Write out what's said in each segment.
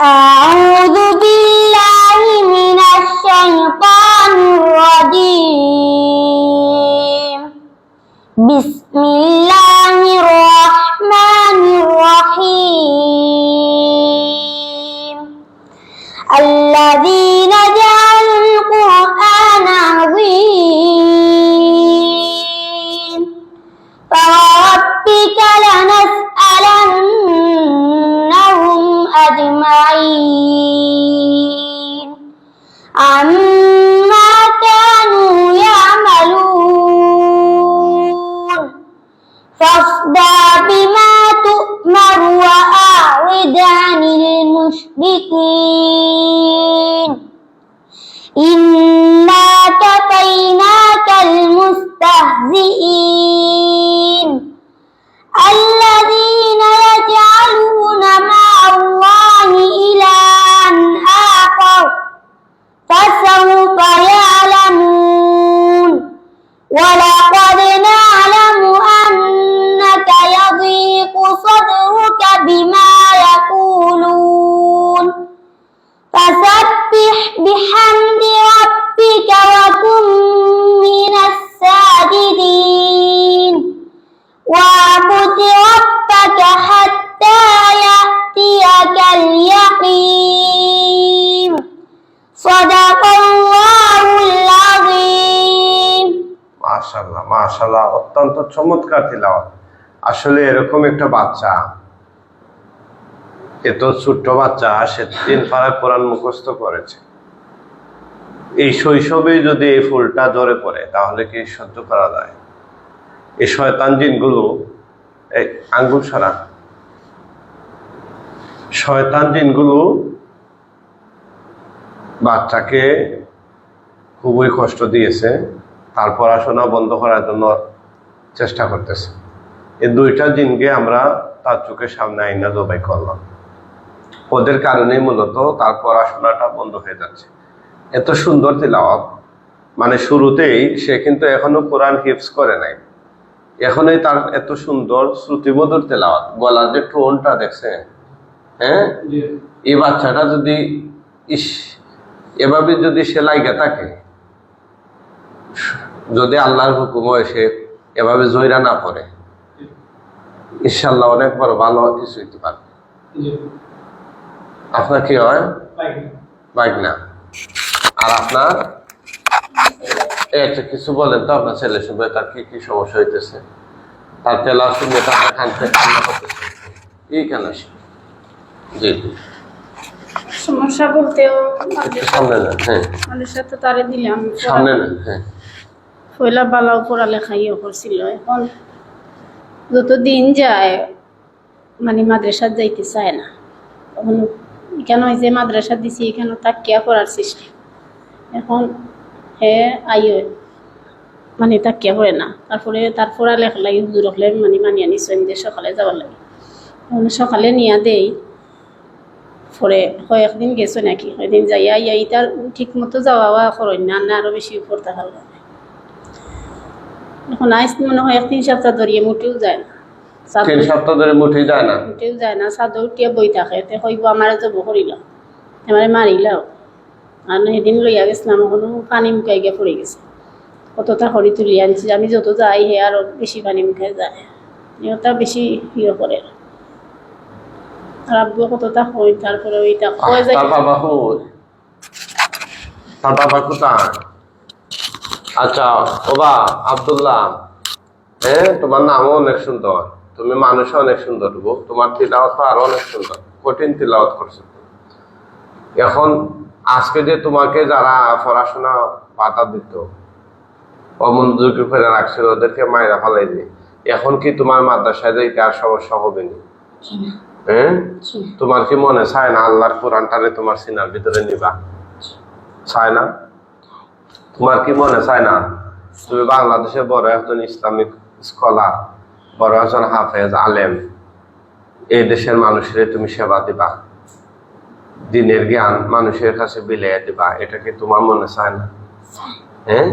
أعوذ بالله من الشيطان الرجيم بسم الله المشركين إنا كفيناك المستهزئين الذين يجعلون مع الله إلها آخر فسوف يعلمون ولقد يأتيك اليقين صدق الله العظيم মাশাল্লাহ মাশাল্লাহ অত্যন্ত চমৎকার তিলাওয়াত আসলে এরকম একটা বাচ্চা এত ছোট্ট বাচ্চা সে তিন পাড়ায় কোরআন মুখস্থ করেছে এই শৈশবে যদি এই ফুলটা জ্বরে পড়ে তাহলে কি সহ্য করা যায় এই শয়তান জিনগুলো এই আঙ্গুল সারা শয়তান জিনগুলো বাচ্চাকে খুবই কষ্ট দিয়েছে তার পড়াশোনা বন্ধ করার জন্য চেষ্টা করতেছে। এই দুইটা জিনকে আমরা তার চোখের সামনে আইনা জবাই করলাম। ওদের কারণে মূলত তার পড়াশোনাটা বন্ধ হয়ে যাচ্ছে। এত সুন্দর তিলাওয়াত। মানে শুরুতেই সে কিন্তু এখনও কোরআন হিপস করে নাই। এখনই তার এত সুন্দর শ্রুতিমধুর তেলাওয়াত। গলার যে টোনটা দেখছে হ্যাঁ? এই বাচ্চাটা যদি ইস, এভাবে যদি সে থাকে, যদি আল্লাহর হুকুম হয় সে এভাবে জয়রা না অনেক বড় ভালো কিছু হইতে পারবে। আপনার কি হয়? বাইক না আর আপনার? এই একটা কিছু বলেন তো, আপনার ছেলে শুনবে, তার কি কি সমস্যা হইতেছে? তার তেলা শুনবে তার করতেছে। কি কেন জি সমস্যা বলতেও সামনে হ্যাঁ। মানুষের তো তারে দিলাম সামনে নেন হ্যাঁ। পয়লা বালাও পড়ালেখাইও করছিল এখন। যত দিন যায় মানে মাদ্রাসাত যাইতে চায় না। তখন এখানে যে মাদ্রাসা দিছি এখানে তাকিয়া পড়ার সৃষ্টি এখন হে আইও মানে তাকিয়া পড়ে না। তারপরে তার পড়ালেখা লাগে হুজুর হলে মানে মানিয়া নিশ্চয় সকালে যাবার লাগে। সকালে নিয়া দেই পরে কয়েকদিন গেছো নাকি? কয়েকদিন যাইয়া ইয়া ইটার ঠিক মতো যাওয়া করেন না না আরও বেশি উপর থাকার এখন আইস মনে হয় এক তিন সপ্তাহ ধরিয়ে মুটেও যায় না। তিন সপ্তাহ ধরে মুঠি যায় না? মুটেও যায় না চাদর উঠিয়ে বই থাকে তে হইব আমারে যাব করিল এমারে মারিলাও। আর সেদিন লইয়া গেছিলাম এখনও পানি মুখাই গিয়ে পড়ে গেছে। কতটা হরি তুলি আনছি আমি যত যাই হে আরও বেশি পানি মুখাই যায়। বেশি ইয়ে করে আর আব্বু কতটা হই তারপরে ওইটা কয় যায় তার বাবা কই তার বাবা কোথায় আচ্ছা ওবা আব্দুল্লাহ। হ্যাঁ তোমার নামও অনেক সুন্দর। তুমি মানুষও অনেক সুন্দর গো তোমার তিলাওয়াত আরও অনেক সুন্দর। কঠিন তিলাওয়াত করছ এখন আজকে যে তোমাকে যারা পড়াশোনা বাধা দিত অমনোযোগী করে রাখছিল ওদেরকে মায়েরা ফালাই দিয়ে এখন কি তোমার মাদ্রাসায় যাইতে আর সমস্যা হবে না? হ্যাঁ তোমার কি মনে চায় না আল্লাহর কোরআনটারে তোমার সিনার ভিতরে নিবা? চায় না? তোমার কি মনে চায় না? তুমি বাংলাদেশে বড় একজন ইসলামিক স্কলার বড় একজন হাফেজ আলেম। এই দেশের মানুষের তুমি সেবা দিবা। দিনের জ্ঞান মানুষের কাছে বিলিয়ে দিবা। এটা কি তোমার মনে চায় না? হ্যাঁ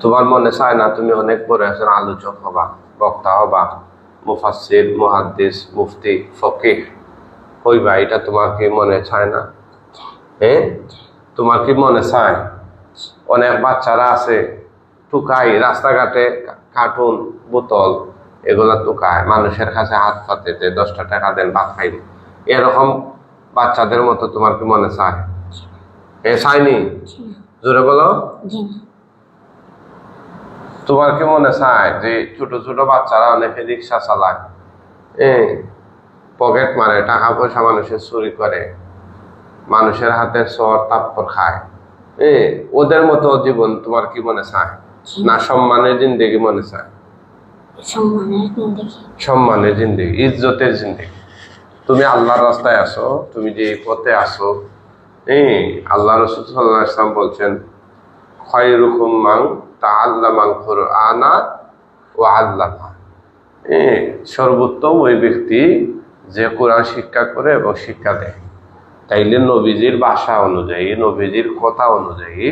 তোমার মনে চায় না তুমি অনেক বড় একজন আলোচক হবা বক্তা হবা? মুফাসির মুহাদ্দিস মুফতি ফকিহ। হইবা এটা তোমার কি মনে চায় না? হ্যাঁ তোমার কি মনে চায়? অনেক বাচ্চারা আছে টুকাই রাস্তাঘাটে কার্টুন বোতল এগুলা টুকায়। মানুষের কাছে হাত পাতে দশটা টাকা দেন ভাত খাইব এরকম বাচ্চাদের মতো তোমার কি মনে চায়? এ চায়নি? জোরে বলো। তোমার কি মনে চায় যে ছোট ছোট বাচ্চারা অনেকে রিক্সা চালায়? এ পকেট মারে টাকা পয়সা মানুষের চুরি করে মানুষের হাতে সর তাপ্পর খায়। এ ওদের মতো জীবন তোমার কি মনে চায়? না সম্মানের জিন্দেগি মনে চায়? সম্মানের জিন্দেগি। ইজ্জতের জিন্দেগি। তুমি আল্লাহর রাস্তায় আসো তুমি যে পথে আসো এই আল্লাহ রসুল সাল্লাহ ইসলাম বলছেন খয়রুকুম মাং তা আনা ও সর্বোত্তম ওই ব্যক্তি যে কোরআন শিক্ষা করে এবং শিক্ষা দেয়। তাইলে নবীজির ভাষা অনুযায়ী, নবীজির কথা অনুযায়ী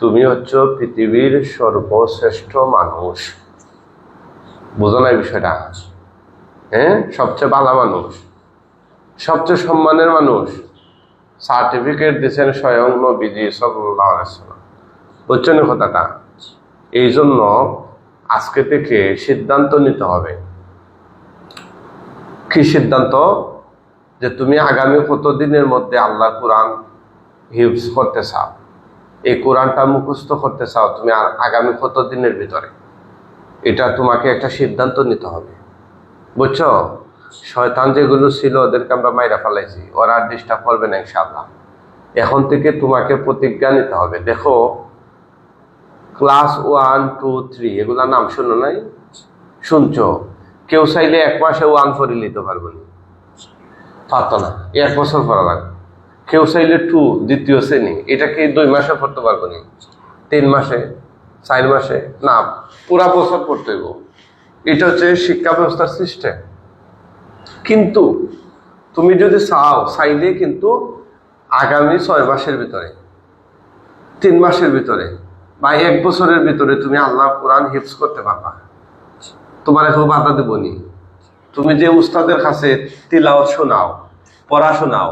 তুমি হচ্ছে পৃথিবীর সর্বশ্রেষ্ঠ মানুষ। বোঝো না বিষয়টা? হ্যাঁ সবচেয়ে ভালো মানুষ, সবচেয়ে সম্মানের মানুষ। সার্টিফিকেট দিচ্ছেন স্বয়ং নবীজি সাল্লাম বুঝছেন কথাটা? এই জন্য আজকে থেকে সিদ্ধান্ত নিতে হবে। কি সিদ্ধান্ত? যে তুমি আগামী কত দিনের মধ্যে আল্লাহ কোরআন হিউজ করতে চাও? এই কোরআনটা মুখস্থ করতে চাও তুমি আর আগামী কত দিনের ভিতরে? এটা তোমাকে একটা সিদ্ধান্ত নিতে হবে। বুঝছ? শয়তান যেগুলো ছিল ওদেরকে আমরা মাইরা ফেলাইছি। ওরা ডিস্টার্ব করবে না, ইনশাআল্লাহ। এখন থেকে তোমাকে প্রতিজ্ঞা নিতে হবে। দেখো ক্লাস ওয়ান, টু, থ্রি এগুলা নাম শুনো নাই? শুনছো? কেউ চাইলে এক মাসে ওয়ান ফোরে নিতে পারব না। পারতো না, এক বছর পড়া লাগবে। কেউ চাইলে টু, দ্বিতীয় শ্রেণি এটাকে দুই মাসে পড়তে পারব না? তিন মাসে, চার মাসে? না, পুরা বছর পড়তে হইব। এটা হচ্ছে শিক্ষা ব্যবস্থার সিস্টেম কিন্তু তুমি যদি চাও, চাইলে কিন্তু আগামী ছয় মাসের ভিতরে, তিন মাসের ভিতরে বা এক বছরের ভিতরে তুমি আল্লাহ কোরআন হিফজ করতে পারবা। তোমার এখন বাধা দেবনি তুমি যে উস্তাদের কাছে তিলাওয়াত শোনাও পড়া শোনাও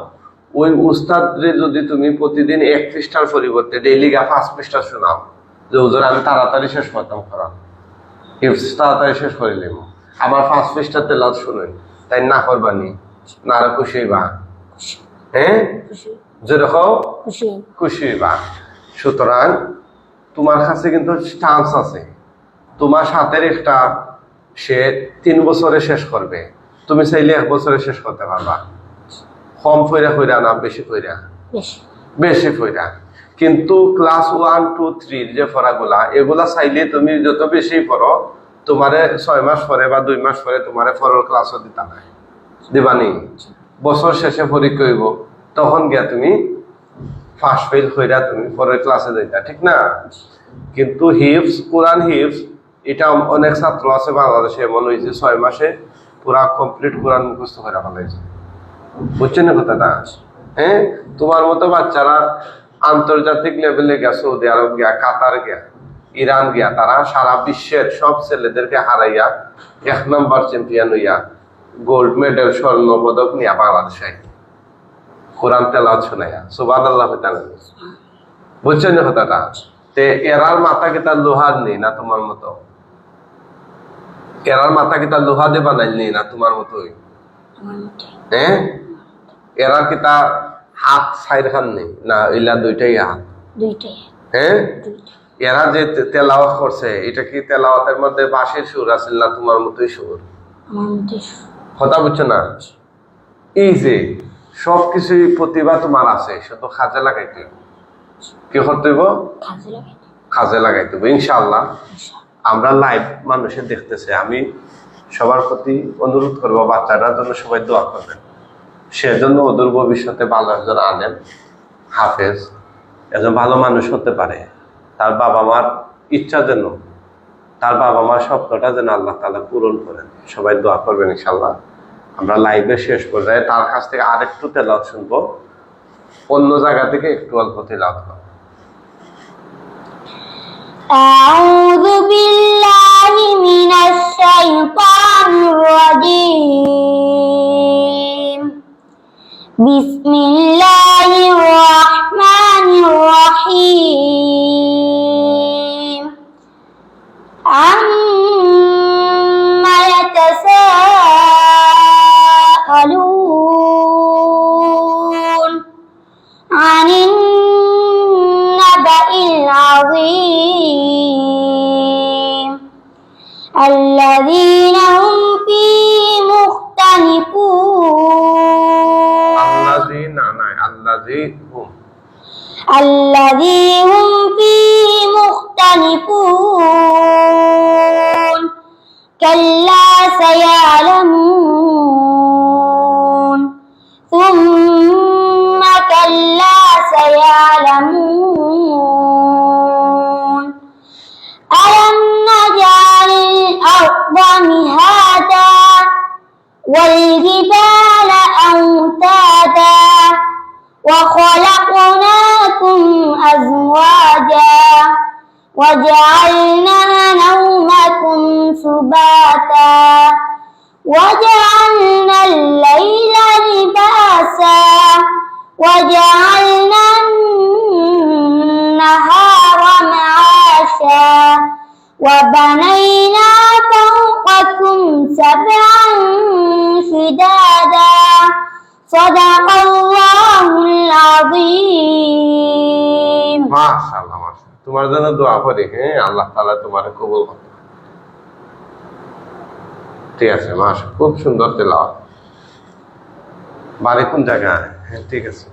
ওই উস্তাদরে যদি তুমি প্রতিদিন এক পৃষ্ঠার পরিবর্তে ডেইলি গা পাঁচ পৃষ্ঠা শোনাও যে হুজুর আমি তাড়াতাড়ি শেষ করতাম করাম হিফজ তাড়াতাড়ি শেষ করে নিব। আবার পাঁচ পৃষ্ঠার তেলাওয়াত শুনেন। তাই না করবানি না? আরও খুশি হইবা। হ্যাঁ? যেরকম খুশি। খুশি হইবা। সুতরাং তোমার কাছে কিন্তু চান্স আছে। তোমার সাথের একটা সে তিন বছরে শেষ করবে। তুমি চাইলে এক বছরে শেষ করতে পারবা। কম ফইরা ফইরা না বেশি ফইরা বেশি। ফইরা কিন্তু ক্লাস ওয়ান টু থ্রির যে ফরাগুলা এগুলা চাইলে তুমি যত বেশি পড়ো তোমারে ছয় মাস পরে বা দুই মাস পরে তোমারে পরের ক্লাসও দিতা নাই। দিবানি বছর শেষে পরীক্ষা হইব তখন গিয়া তুমি ফার্স্ট ফেল হইরা তুমি পরের ক্লাসে যাইতা, ঠিক না? কিন্তু হিপস কোরআন হিপস এটা অনেক ছাত্র আছে বাংলাদেশে, এমন হয়েছে ছয় মাসে পুরা কমপ্লিট কোরআন মুখস্থ করে ফেলাইছে। বুঝছেন না হ্যাঁ? তোমার মতো বাচ্চারা আন্তর্জাতিক লেভেলে গিয়া, সৌদি আরব গিয়া, কাতার গিয়া, ইরান গিয়া, তারা সারা বিশ্বের সব ছেলেদেরকে হারাইয়া এক নম্বর চ্যাম্পিয়ন হইয়া গোল্ড মেডেল স্বর্ণ পদক নিয়ে বাংলাদেশে। কোরআন তেলাওয়াত শোনাইয়া সুবাদ আল্লাহ বুঝছেন কথাটা? তে এরার মাথা কি তার লোহার নেই না তোমার মতো? এরার মাথা কি তার লোহা দিয়ে বানাইলি না তোমার মতোই? হ্যাঁ এরার কি তার হাত সাইড খান নেই না ইলা দুইটাই হাত? হ্যাঁ এরা যে তে- তেলাওয়াত করছে এটা কি তেলাওয়াতের মধ্যে বাঁশের সুর আছে না তোমার মতোই সুর? কথা বুঝছ না? এই যে সব কিছুই প্রতিভা তোমার আছে শুধু কাজে লাগাইতে কি করতে হইব? কাজে লাগাইতে ইনশাআল্লাহ। আমরা লাইভ মানুষের দেখতেছে আমি সবার প্রতি অনুরোধ করব বাচ্চাটার জন্য সবাই দোয়া করবেন। সেজন্য ওদের ভবিষ্যতে ভালো একজন আনেন হাফেজ একজন ভালো মানুষ হতে পারে। তার বাবা মার ইচ্ছা যেন তার বাবা মার স্বপ্নটা যেন আল্লাহ তালা পূরণ করেন। সবাই দোয়া করবেন ইনশাল্লাহ আমরা লাইভে শেষ পর্যায়ে তার কাছ থেকে আরেকটু তেলাওয়াত শুনবো অন্য জায়গা থেকে একটু অল্প তেলাওয়াত করবো أعوذ بالله من الشيطان الرجيم العظيم الذين هم فيه مختلفون الذين الذي هم الذي هم فيه مختلفون كلا وجعلنا نومكم سباتا. وجعلنا الليل لباسا. وجعلنا النهار معاشا. وبنينا فوقكم سبعا شدادا. صدق الله العظيم. ما شاء الله. তোমার জন্য দোয়া করি হ্যাঁ? আল্লাহ তালা তোমার কবুল করে ঠিক আছে মাস খুব সুন্দর তেলাওয়াত। বাড়ি কোন জায়গায়? হ্যাঁ ঠিক আছে।